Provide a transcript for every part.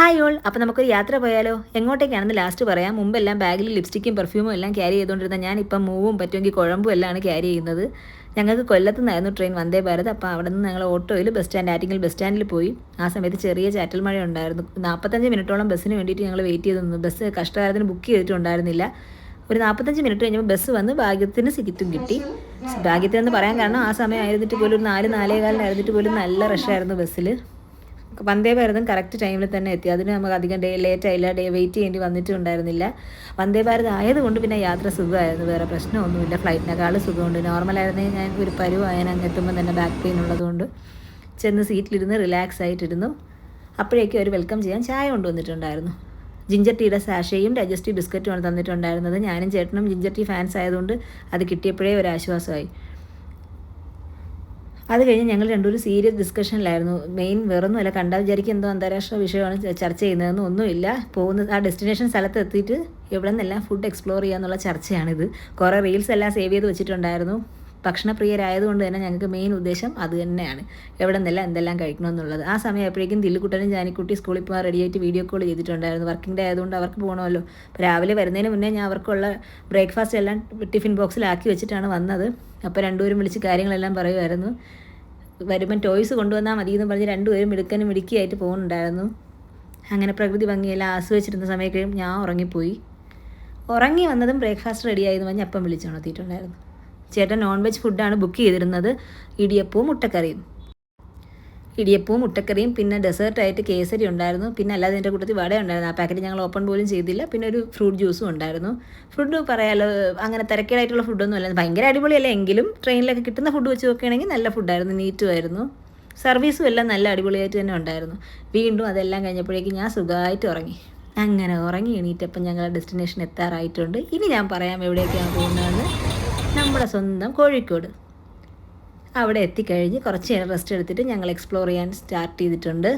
Hi all അപ്പോൾ നമുക്കൊരു യാത്ര പോയാലോ? എങ്ങോട്ടേക്കാണെന്ന് ലാസ്റ്റ് പറയാം. മുമ്പെല്ലാം ബാഗിൽ ലിപ്സ്റ്റിക്കും പെർഫ്യൂമും എല്ലാം ക്യാരി ചെയ്തുകൊണ്ടിരുന്ന ഞാനിപ്പം മൂവും പറ്റുമെങ്കിൽ കുഴമ്പും എല്ലാമാണ് ക്യാരി ചെയ്യുന്നത്. ഞങ്ങൾക്ക് കൊല്ലത്തു നിന്നായിരുന്നു ട്രെയിൻ വന്ദേ ഭാരത്. അപ്പോൾ അവിടെ നിന്ന് ഞങ്ങൾ ഓട്ടോയിൽ ബസ് സ്റ്റാൻഡ് ആറ്റിങ്ങൽ ബസ് സ്റ്റാൻഡിൽ പോയി. ആ സമയത്ത് ചെറിയ ചാറ്റൽ മഴ ഉണ്ടായിരുന്നു. നാൽപ്പത്തഞ്ച് മിനിറ്റോളം ബസ്സിന് വേണ്ടിയിട്ട് ഞങ്ങൾ വെയിറ്റ് ചെയ്ത് നിന്നു. ബസ് കഷ്ടകാലത്തിന് ബുക്ക് ചെയ്തിട്ടുണ്ടായിരുന്നില്ല ഒരു നാൽപ്പത്തഞ്ച് മിനിറ്റ് കഴിഞ്ഞപ്പോൾ ബസ് വന്ന് ഭാഗ്യത്തിന് സീറ്റും കിട്ടി. ഭാഗ്യത്തിനെന്ന് പറയാൻ കാരണം ആ സമയം ആയിരുന്നിട്ട് പോലും ഒരു നാല് നാലേകാലിനായിരുന്നിട്ട് പോലും നല്ല റഷായിരുന്നു ബസ്സിൽ വന്ദേ ഭാരതം കറക്റ്റ് ടൈമിൽ തന്നെ എത്തി. അതിന് നമുക്ക് അധികം ഡേ ലേറ്റ് ആയില്ല ഡേ വെയിറ്റ് ചെയ്യേണ്ടി വന്നിട്ടുണ്ടായിരുന്നില്ല. വന്ദേ ഭാരത് ആയതുകൊണ്ട് പിന്നെ യാത്ര സുഖമായിരുന്നു വേറെ പ്രശ്നമൊന്നുമില്ല. ഫ്ലൈറ്റിനേക്കാൾ സുഖമുണ്ട്. നോർമലായിരുന്നെങ്കിൽ ഞാൻ ഒരു പരുവായൻ അങ്ങ് എത്തുമ്പോൾ തന്നെ ബാക്ക് പെയിൻ ഉള്ളതുകൊണ്ട് ചെന്ന് സീറ്റിലിരുന്ന് റിലാക്സ് ആയിട്ടിരുന്നു. അപ്പോഴേക്കും ഒരു വെൽക്കം ചെയ്യാൻ ചായ കൊണ്ടുവന്നിട്ടുണ്ടായിരുന്നു. Ginger ടീയുടെ സാഷയും digestive ബിസ്ക്കറ്റുമാണ് തന്നിട്ടുണ്ടായിരുന്നത്. ഞാനും ചേട്ടനും ജിഞ്ചർ ടീ ഫാൻസ് ആയതുകൊണ്ട് അത് കിട്ടിയപ്പോഴേ ഒരു ആശ്വാസമായി അത് കഴിഞ്ഞ് ഞങ്ങൾ രണ്ടുപേരും സീരിയസ് ഡിസ്കഷനിലായിരുന്നു മെയിൻ വേറൊന്നുമല്ല കണ്ടാൽ വിചാരിക്കും എന്തോ അന്താരാഷ്ട്ര വിഷയമാണ് ചർച്ച ചെയ്യുന്നതെന്ന് ഒന്നുമില്ല. പോകുന്ന ആ ഡെസ്റ്റിനേഷൻ സ്ഥലത്ത് എത്തിയിട്ട് എവിടെ നിന്നെല്ലാം ഫുഡ് എക്സ്പ്ലോർ ചെയ്യാന്നുള്ള ചർച്ചയാണിത്. കുറേ റീൽസ് എല്ലാം സേവ് ചെയ്ത് വെച്ചിട്ടുണ്ടായിരുന്നു. ഭക്ഷണപ്രിയരായതുകൊണ്ട് തന്നെ ഞങ്ങൾക്ക് മെയിൻ ഉദ്ദേശം അത് തന്നെയാണ്. എവിടെ നിന്നെല്ലാം എന്തെല്ലാം കഴിക്കണമെന്നുള്ളത്. ആ സമയം എപ്പോഴേക്കും ദില്ലുക്കുട്ടനും ജാനിക്കുട്ടി സ്കൂളിൽ പോകാൻ റെഡിയായിട്ട് വീഡിയോ കോൾ ചെയ്തിട്ടുണ്ടായിരുന്നു. വർക്കിംഗ് ഡേ ആയതുകൊണ്ട് അവർക്ക് പോകണമല്ലോ അപ്പോൾ രാവിലെ വരുന്നതിന് മുന്നേ ഞാൻ അവർക്കുള്ള ബ്രേക്ക്ഫാസ്റ്റ് എല്ലാം ടിഫിൻ ബോക്സിലാക്കി വെച്ചിട്ടാണ് വന്നത്. അപ്പോൾ രണ്ടുപേരും വിളിച്ച് കാര്യങ്ങളെല്ലാം പറയുമായിരുന്നു. വരുമ്പം ടോയ്സ് കൊണ്ടുവന്നാൽ മതി എന്ന് പറഞ്ഞ് രണ്ടുപേരും മിടുക്കനും മിടുക്കിയായിട്ട് പോകുന്നുണ്ടായിരുന്നു. അങ്ങനെ പ്രകൃതി ഭംഗിയെല്ലാം ആസ്വദിച്ചിരുന്ന സമയത്ത് ഞാൻ ഉറങ്ങിപ്പോയി. ഉറങ്ങി വന്നതും ബ്രേക്ക്ഫാസ്റ്റ് റെഡിയായി എന്ന് പറഞ്ഞ് അപ്പം വിളിച്ചുണർത്തിയിട്ടുണ്ടായിരുന്നു ചേട്ടൻ നോൺ വെജ് ഫുഡാണ് ബുക്ക് ചെയ്തിരുന്നത്. ഇടിയപ്പവും മുട്ടക്കറിയും. ഇടിയപ്പവും മുട്ടക്കറിയും പിന്നെ ഡെസേർട്ടായിട്ട് കേസരി ഉണ്ടായിരുന്നു. പിന്നെ അല്ലാതെ എന്റെ കൂട്ടത്തിൽ വട ഉണ്ടായിരുന്നു. ആ പാക്കറ്റ് ഞങ്ങൾ ഓപ്പൺ പോലും ചെയ്തില്ല. പിന്നെ ഒരു ഫ്രൂട്ട് ജ്യൂസും ഉണ്ടായിരുന്നു. ഫുഡ് പറയാലോ അങ്ങനെ തിരക്കേടായിട്ടുള്ള ഫുഡൊന്നും അല്ല. ഭയങ്കര അടിപൊളിയല്ല. എങ്കിലും ട്രെയിനിലൊക്കെ കിട്ടുന്ന ഫുഡ് വെച്ച് നോക്കുകയാണെങ്കിൽ നല്ല ഫുഡായിരുന്നു. നീറ്റുമായിരുന്നു. സർവീസും എല്ലാം നല്ല അടിപൊളിയായിട്ട് തന്നെ ഉണ്ടായിരുന്നു. വീണ്ടും അതെല്ലാം കഴിഞ്ഞപ്പോഴേക്കും ഞാൻ സുഖമായിട്ട് ഉറങ്ങി. അങ്ങനെ ഉറങ്ങി എണീറ്റപ്പം ഞങ്ങൾ ഡെസ്റ്റിനേഷൻ എത്താറായിട്ടുണ്ട്. ഇനി ഞാൻ പറയാം എവിടേക്കാണ് പോകുന്നതെന്ന്. നമ്മുടെ സ്വന്തം കോഴിക്കോട്. അവിടെ എത്തിക്കഴിഞ്ഞ് കുറച്ച് നേരം റെസ്റ്റ് എടുത്തിട്ട് ഞങ്ങൾ എക്സ്പ്ലോർ ചെയ്യാൻ സ്റ്റാർട്ട് ചെയ്തിട്ടുണ്ട്.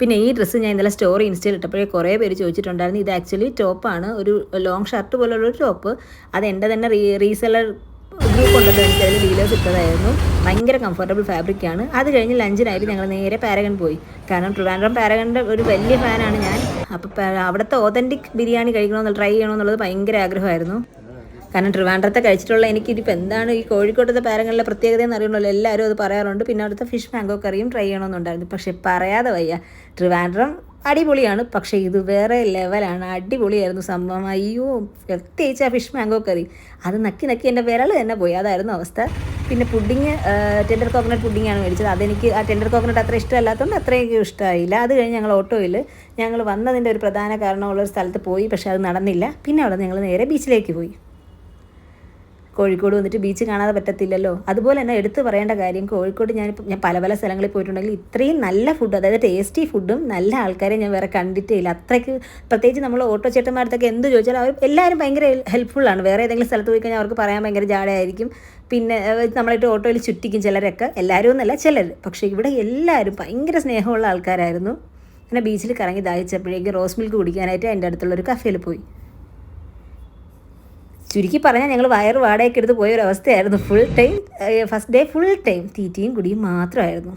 പിന്നെ ഈ ഡ്രസ്സ് ഞാൻ ഇന്നലെ സ്റ്റോറി ഇൻസ്റ്റയിൽ ഇട്ടപ്പോഴേ കുറേ പേര് ചോദിച്ചിട്ടുണ്ടായിരുന്നു. ഇത് ആക്ച്വലി ടോപ്പാണ് ഒരു ലോങ് ഷർട്ട് പോലുള്ളൊരു ടോപ്പ് അത് എന്റെ തന്നെ റീ റീസെലർ ഗ്രൂപ്പ് ഉണ്ടല്ലോ എനിക്ക് അതിൽ ഡീലേഴ്സ് ഇട്ടതായിരുന്നു. ഭയങ്കര കംഫർട്ടബിൾ ഫാബ്രിക്കാണ് അത് കഴിഞ്ഞ് ലഞ്ചിനായിട്ട് ഞങ്ങൾ നേരെ പാരഗൺ പോയി. കാരണം ട്രിവാൻഡ്രം പാരഗണിന്റെ ഒരു വലിയ ഫാനാണ് ഞാൻ. അപ്പോൾ അവിടുത്തെ ഓതന്റിക് ബിരിയാണി കഴിക്കണമെന്നുള്ള ട്രൈ ചെയ്യണമെന്നുള്ളത് ഭയങ്കര ആഗ്രഹമായിരുന്നു. കാരണം ട്രിവാൻഡ്രത്തെ കഴിച്ചിട്ടുള്ള എനിക്ക് ഇതിപ്പോൾ എന്താണ് ഈ കോഴിക്കോട്ടത്തെ പാരങ്ങളിലെ പ്രത്യേകത എന്ന് അറിയണമല്ലോ എല്ലാവരും അത് പറയാറുണ്ട്. പിന്നെ അവിടുത്തെ ഫിഷ് മാംഗോ കറിയും ട്രൈ ചെയ്യണമെന്നുണ്ടായിരുന്നു. പക്ഷേ പറയാതെ വയ്യ. ട്രിവാൻഡ്രം അടിപൊളിയാണ്. പക്ഷേ ഇത് വേറെ ലെവലാണ് അടിപൊളിയായിരുന്നു സംഭവം. അയ്യോ പ്രത്യേകിച്ച് ആ ഫിഷ് മാംഗോ കറി അത് നക്കി നക്കി എന്റെ വിരൽ തന്നെ പോയി. അതായിരുന്നു അവസ്ഥ. പിന്നെ പുഡിങ് ടെൻഡർ കോക്കനട്ട് പുഡിങ്ങാണ് മേടിച്ചത്. അതെനിക്ക് ആ ടെൻഡർ കോക്കനട്ട് അത്ര ഇഷ്ടമല്ലാത്തതുകൊണ്ട് അത്രയും ഇഷ്ടമായില്ല അത് കഴിഞ്ഞ് ഞങ്ങൾ ഓട്ടോയിൽ ഞങ്ങൾ വന്നതിന്റെ ഒരു പ്രധാന കാരണമുള്ള ഒരു സ്ഥലത്ത് പോയി. പക്ഷേ അത് നടന്നില്ല. പിന്നെ അവിടെ ഞങ്ങൾ നേരെ ബീച്ചിലേക്ക് പോയി. കോഴിക്കോട് വന്നിട്ട് ബീച്ച് കാണാതെ പറ്റത്തില്ലല്ലോ. അതുപോലെ തന്നെ എടുത്തു പറയേണ്ട കാര്യം കോഴിക്കോട് ഞാൻ ഞാൻ പല പല സ്ഥലങ്ങളിൽ പോയിട്ടുണ്ടെങ്കിൽ ഇത്രയും നല്ല ഫുഡ് അതായത് ടേസ്റ്റി ഫുഡും നല്ല ആൾക്കാരെ ഞാൻ വേറെ കണ്ടിട്ടേ ഇല്ല. അത്രയ്ക്ക് പ്രത്യേകിച്ച് നമ്മൾ ഓട്ടോ ചേട്ടന്മാരത്തൊക്കെ എന്ത് ചോദിച്ചാലും അവർ എല്ലാവരും ഭയങ്കര ഹെൽപ്ഫുള്ളാണ് വേറെ ഏതെങ്കിലും സ്ഥലത്ത് പോയി കഴിഞ്ഞാൽ അവർക്ക് പറയാൻ ഭയങ്കര ജാടയായിരിക്കും. പിന്നെ നമ്മളായിട്ട് ഓട്ടോയിൽ ചുറ്റിക്കും ചിലരൊക്കെ. എല്ലാവരും ഒന്നല്ല ചിലർ പക്ഷേ ഇവിടെ എല്ലാവരും ഭയങ്കര സ്നേഹമുള്ള ആൾക്കാരായിരുന്നു. പിന്നെ ബീച്ചിൽ കറങ്ങി ദാഹിച്ചപ്പോഴേക്കും റോസ് മിൽക്ക് കുടിക്കാനായിട്ട് എന്റെ അടുത്തുള്ളൊരു കഫേയിൽ പോയി. ചുരുക്കി പറഞ്ഞാൽ ഞങ്ങൾ വയറ് വാടകയ്ക്ക് എടുത്ത് പോയ ഒരു അവസ്ഥയായിരുന്നു full time first day full time തീറ്റയും കുടിയും മാത്രമായിരുന്നു.